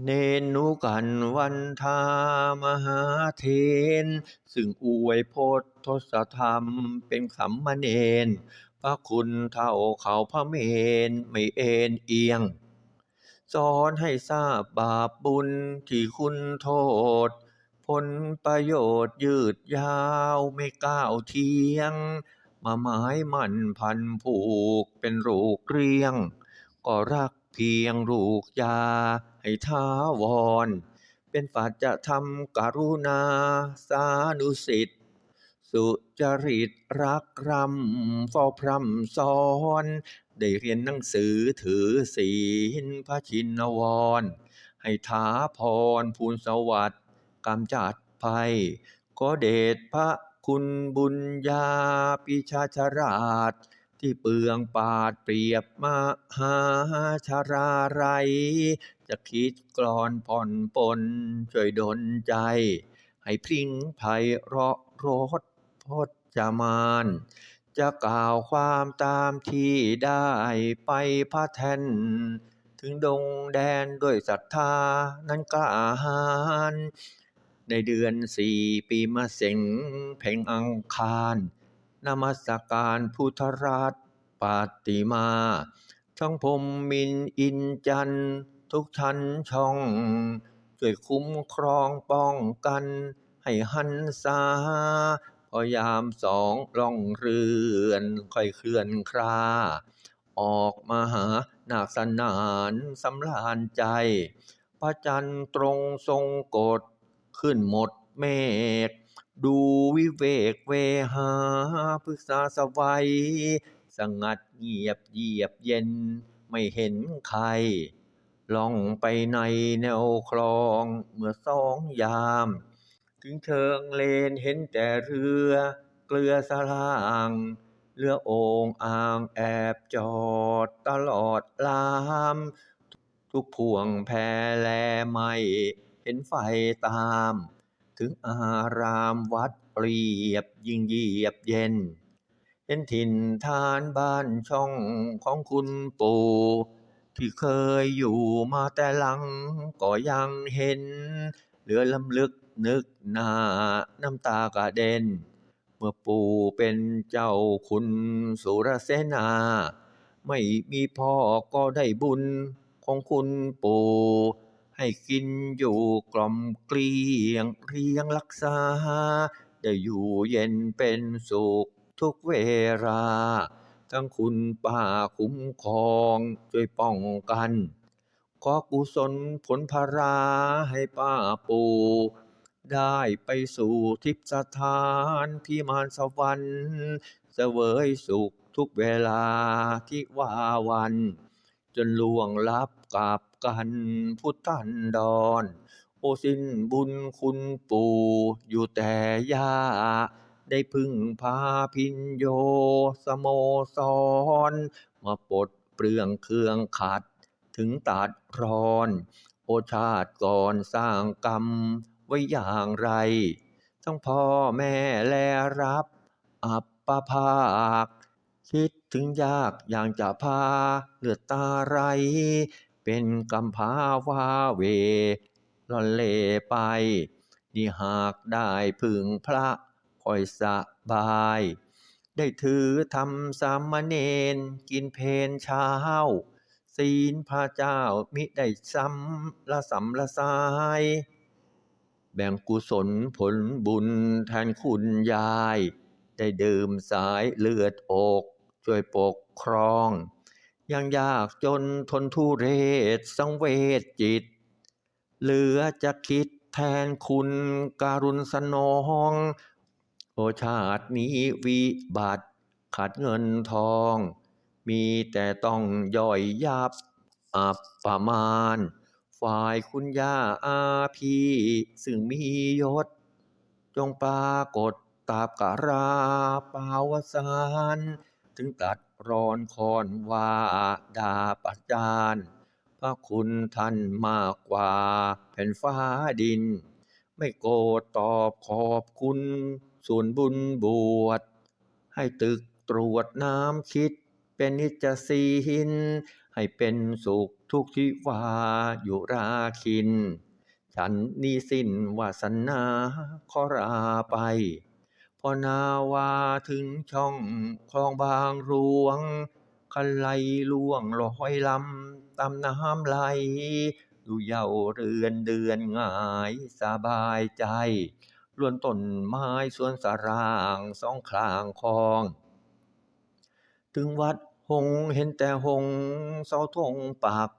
เนนุกันวันทามหาเทน ซึ่งอวยพจน์ทศธรรมเป็นสามเณรพระคุณเท่าเขาพระเมนไม่เอ็นเอียง สอนให้ทราบบาปบุญที่คุณโทษ ผลประโยชน์ยืดยาวไม่ก้าวเทียง มาหมายมั่นพันผูกเป็นลูกเรียง ก็รักเพียงลูกยา ให้ท้าวร เป็นปัจจะทำกรุณาสานุสิทธิ์สุจริตรักรำเฝ้าพรำสอน ได้เรียนหนังสือถือศีลพระชินวร ให้ถาพรภูลสวัสดิ์กำจัดภัย ก็เดชพระคุณบุญญาปิชาชราช ที่เปืองปาดเปรียบมหาชาราไร จะคิดกลอนผ่อนปลนช่วยดลใจ ให้พริ้งไพเราะรสพดจมานจะกล่าวความตามที่ได้ไปพระแทน ถึงดงแดนด้วยศรัทธานั้นกล้าหาญในเดือนสี่ปีมะเสงเพ็งอังคารนมัสการพุทธรัตน์ปาติมา ทั้งพรมมินอินจัน ทุกชั้นช่อง ช่วยคุ้มครองป้องกัน ให้หันษาพอยามสองล่องเรือน ค่อยเคลื่อนคราออกมาหานาคสนานสำราญใจ พระจันทร์ตรงทรงกฎขึ้นหมดเมฆดูวิเวกเวหาพฤกษาสวัย สงัดเงียบเยียบเย็นไม่เห็นใคร ล่องไปในแนวคลองเมื่อสองยาม ถึงเชิงเลนเห็นแต่เรือเกลือสลางเรือโอ่งอ่างแอบจอดตลอดลาม ทุกพวงแพแลไม่ เห็นไฟตาม ถึงอารามวัดเปรียบยิ่งเยียบเย็น เห็นถิ่นฐานบ้านช่องของคุณปู่ ที่เคยอยู่มาแต่หลังก็ยังเห็น เหลือลำลึกนึกหน้าน้ำตากระเด็น เมื่อปู่เป็นเจ้าคุณสุรเสนา ไม่มีพ่อก็ได้บุญของคุณปู่ ให้กินอยู่กล่อมเกลียงเรียงรักษา ได้อยู่เย็นเป็นสุขทุกเวลา ทั้งคุณป้าคุ้มครองช่วยป้องกัน ขอกุศลผลพาราให้ป้าปู่ได้ไปสู่ทิพย์สถานพิมานสวรรค์เสวยสุขทุกเวลาที่ว่าวัน จนล่วงลับกับกันพุทธันดร โอสิ้นบุญคุณปู่อยู่แต่ยา ได้พึ่งพาพินโยสโมสร มาปลดเปลืองเครื่องขัด ถึงตัดรอน โอชาติก่อนสร้างกรรมไว้อย่างไร ทั้งพ่อแม่แลรับ อับปภาค คิดถึงยากอย่างจะพาเลือดตาไหลเป็นกำพาวาเวลอนเลไป นี่หากได้พึ่งพระ ค่อยสบาย ได้ถือธรรมสามเณรกินเพลเช้า ศีลพระเจ้ามิได้ซ้ำละสำละสาย แบ่งกุศลผลบุญแทนคุณยาย ได้ดื่มสายเลือดอก ช่วยปกครอง ยังยากจนทนทุเรศสังเวชจิต เหลือจะคิดแทนคุณการุณสนอง โอชาตินี้วิบัติขาดเงินทอง มีแต่ต้องย่อยยับอับประมาณ ฝ่ายคุณย่าอาพีซึ่งมียศ จงปรากฏตาบกราปาวสารถึงตัดรอนคอนว่าดาปัจจานพระคุณท่านมากกว่าแผ่นฟ้าดิน ไม่โกรธตอบขอบคุณ ส่วนบุญบวช ให้ตึกตรวจน้ำคิด เป็นนิจศีลให้เป็นสุขทุกที่วาอยู่ราคิน ฉันนี้สิ้นวาสนาขอราไป พอนาวาถึงช่องคลองบางหลวงคันไหลล่วงลอยลำตามน้ำไหล ดูเย้าเรือนเดือนง่ายสบายใจ ล้วนต้นไม้สวนสร่างสองข้างคลอง ถึงวัดหงเห็นแต่หงส์เสาธงปัก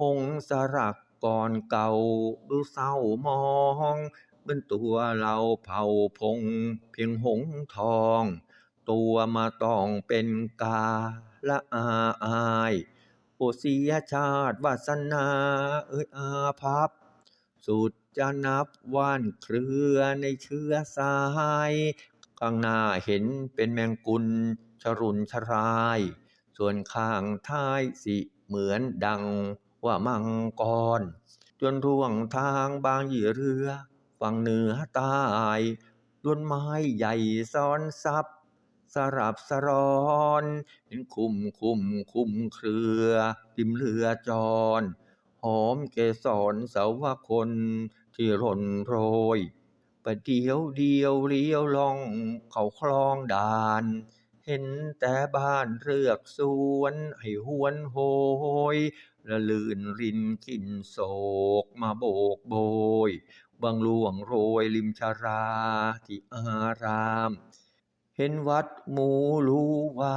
หงส์สลักก่อนเก่าดูเศร้ามองเหมือนตัวเราเผ่าพง เพียงหงทอง ตัวมาต้องเป็นกาละอาอายโอเสียชาติวาสนาเอ้ยอาภัพ สุดจะนับว่านเครือในเชื้อสาย ข้างหน้าเห็นเป็นแมงกุลชรุนชราย ส่วนข้างท้ายสิเหมือนดังว่ามังกร จนร่วงทางบางเหยื่อเรือ ฝั่งเหนือใต้ล้วนไม้ใหญ่ซ้อนซับสลับสรอน เห็นคุมคุมคุมเครือริมเรือจร หอมเกสรสาวคนที่ร่นโรยประเดียวเดียวเลี้ยวล่องเขาคลองด่าน เห็นแต่บ้านเรือกสวนให้หวนโหยละลื่นรินกินโศกมาโบกโบยบางหลวงโรยริมชาราที่อาราม เห็นวัดหมูรู้ว่า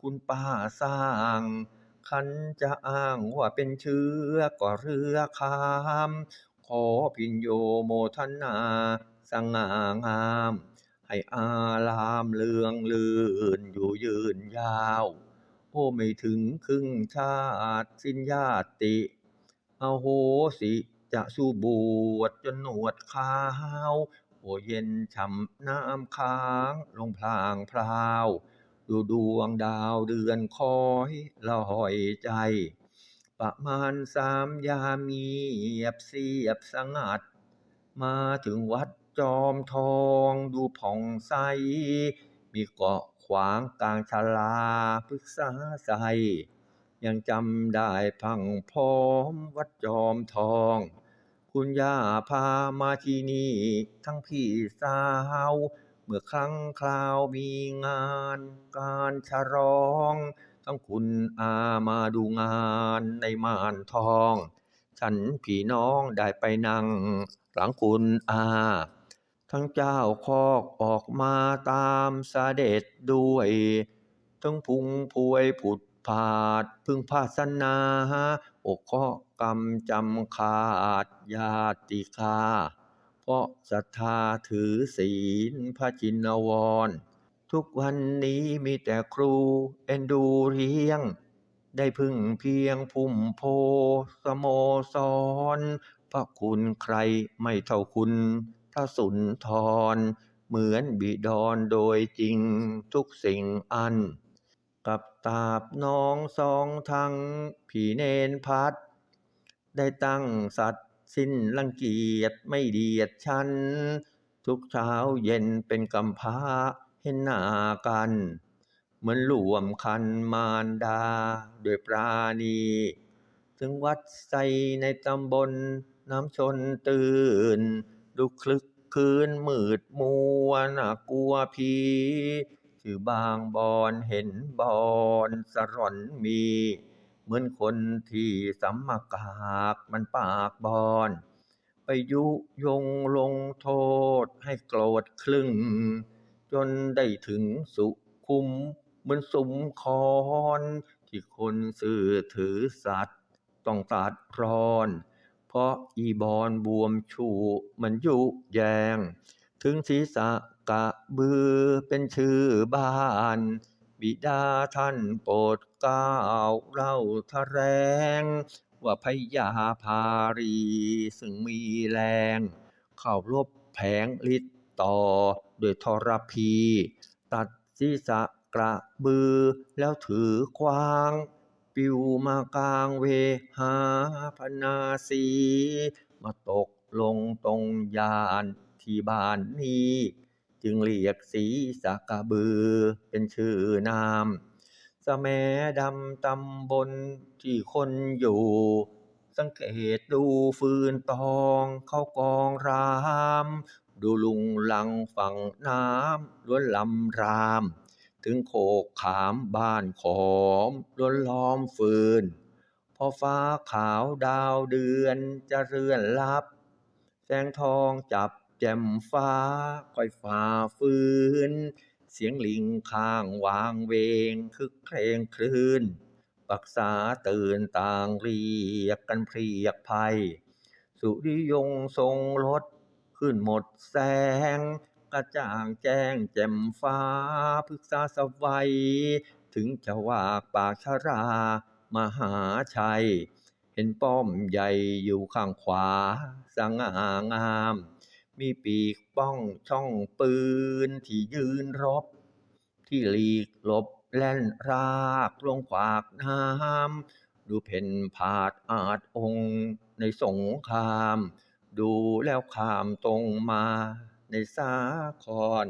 คุณป้าสร้าง คันจะอ้างว่าเป็นเชื้อก็เรือคามขอพินโยโมทนาสง่างาม ให้อารามเลืองลื่นอยู่ยืนยาว โอ้ไม่ถึงครึ่งชาติสิ้นญาติ อโหสิจะสู้บวชจนหนวดขาว โอ้เย็นช่ำน้ำค้างลงพลางพราว ดูดวงดาวเดือนคอยลอยใจ ประมาณสามยามเงียบเสียบสงัด มาถึงวัดจอมทองดูผ่องใส มีเกาะขวางกลางชลาพฤกษาใส ยังจำได้พังพร้อมวัดจอมทอง คุณย่าพามาที่นี่ทั้งพี่สาว เมื่อครั้งคราวมีงานการฉลองทั้งคุณอามาดูงานในม่านทอง ฉันพี่น้องได้ไปนั่งหลังคุณอา ทั้งเจ้าคอกออกมาตามเสด็จด้วย ทั้งพุงพวยผุดผาดพึ่งพาสนาอกข้อกรรมจำขาดญาติกา เพราะศรัทธาถือศีลพระจินวร ทุกวันนี้มีแต่ครูเอ็นดูเลี้ยง ได้พึ่งเพียงพุ่มโพสโมสร พระคุณใครไม่เท่าคุณพระสุนทร เหมือนบิดรโดยจริงทุกสิ่งอัน กับตาบน้องสองทั้งพี่เนนพัด ได้ตั้งสัตว สิ้นรังเกียจไม่เดียดฉัน ทุกเช้าเย็นเป็นกำพร้าเห็นหน้ากัน เหมือนหลวมคันมารดาโดยปราณี ถึงวัดใสในตำบลน้ำชนตื่น ดูคลึกคืนมืดมัวน่ากลัวผีชื่อบางบอนเห็นบอนสร่อนมี เหมือนคนที่สัมมากากมันปากบอน ไปยุยงลงโทษให้โกรธคลึง จนได้ถึงสุขุมเหมือนสุมคอนที่คนซื่อถือสัตว์ต้องตัดรอน เพราะอีบอนบวมชูมันยุแยง ถึงศีรษะกะบือเป็นชื่อบ้าน บิดาท่านโปรดเกล้าวเล่าทะแรง ว่าพญาภารีซึ่งมีแรง เข้ารบแผงฤทธิ์ต่อโดยทรพี ตัดศีรษะกระบือแล้วถือควาง ปิวมากลางเวหาพนาสี มาตกลงตรงยานที่บ้านนี้ จึงเรียกศีรษะกะบือเป็นชื่อนามสแมดำตำบลที่คนอยู่ สังเกตดูฟืนตองเขากองราม ดูลุงลังฝั่งน้ำล้วนลำราม ถึงโคกขามบ้านขอมล้วนล้อมฟืน พอฟ้าขาวดาวเดือนจะเรือนลับ แสงทองจับ แจ่มฟ้าค่อยฝ่าฟืน เสียงลิงข้างวางเวงคึกเพลงคลื่นปักษาตื่นต่างเรียกกันเพรียกภัย สุริยงทรงรถขึ้นหมดแสง กระจ่างแจ้งแจ่มฟ้าพฤกษาสวัย ถึงจะวากปากชรามหาชัย เห็นป้อมใหญ่อยู่ข้างขวาสง่างาม มีปีกป้องช่องปืนที่ยืนรบ ที่หลีกหลบแล่นรากลงขวากน้ำดูเพ่นผาดอาจองค์ในสงคราม ดูแล้วขามตรงมาในสาคร